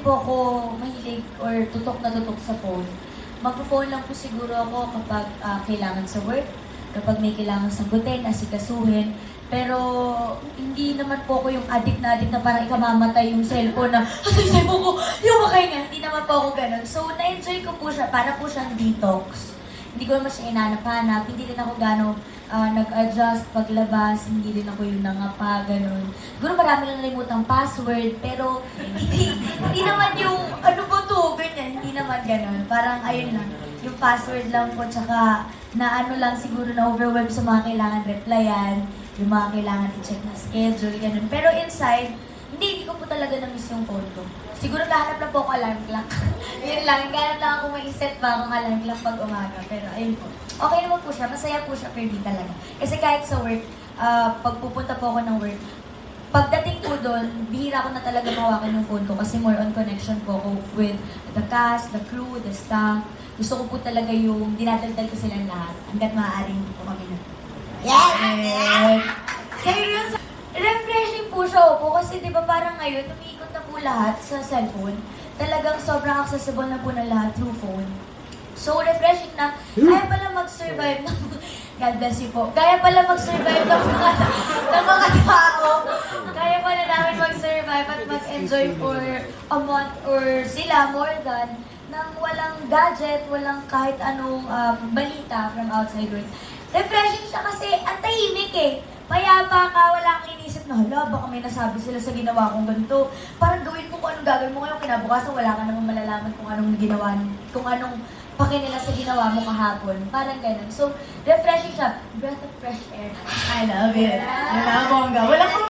po ako mahilig or tutok na tutok sa phone. Magpo-phone lang po siguro ako kapag ah, kailangan sa work, kapag may kailangan sagutin, asikasuhin. Pero hindi naman po ako yung addict na addict na parang ikamamatay yung cellphone na asa yung cellphone ko, yung makay nga. Hindi naman po ako ganun. So, na-enjoy ko po siya. Para po siyang detox. Hindi ko naman siya inanap-hanap. Hindi rin ako gano'ng ah, nag-adjust paglabas. Hindi rin ako yung nangapa, ganun. Siguro marami lang nalimutang password. Pero hindi, hindi naman yung ano ba to, ganyan. Hindi naman ganun. Parang ayun lang. Yung password lang po. Tsaka na ano lang siguro na overwhelm sa mga kailangan replyan. Yung mga kailangan i-check na schedule, ganun. Pero inside, hindi, hindi ko po talaga na-miss yung phone ko. Siguro kahanap lang po ako alarm clock. Yun lang, kahanap lang ako may set ba akong alarm clock pag umaga. Pero ayun po. Okay naman po siya, masaya po siya for me talaga. Kasi kahit sa work, ah, pag pupunta po ako ng work, pagdating po doon, bihira ko na talaga mawakan yung phone ko kasi more on connection po ako with the cast, the crew, the staff. Gusto ko po talaga yung dinadaldal ko silang lahat hanggat maaaring po kami na. Yes! Serious? Refreshing po siya, opo. Kasi di ba parang ngayon, umiikot na po lahat sa cellphone. Talagang sobrang accessible na po na lahat through phone. So, refreshing na. Kaya pala mag-survive ng... God bless you po. Kaya pala mag-survive ng mga, ng mga tao. Kaya pala namin mag-survive at mag-enjoy for a month or sila more than nang walang gadget, walang kahit anong um, balita from outside world. Refreshing siya kasi ang tahimik eh. Mayapa ka, wala kang inisip na, hala, baka may nasabi sila sa ginawa kong ganito. Parang gawin mo kung anong gagawin mo ngayon, kinabukasan wala ka namang malalaman kung anong ginawa, kung anong paki nila sa ginawa mo kahapon. Parang ganun. So, refreshing siya. Breath of fresh air. I love it. Wala bongga. Walang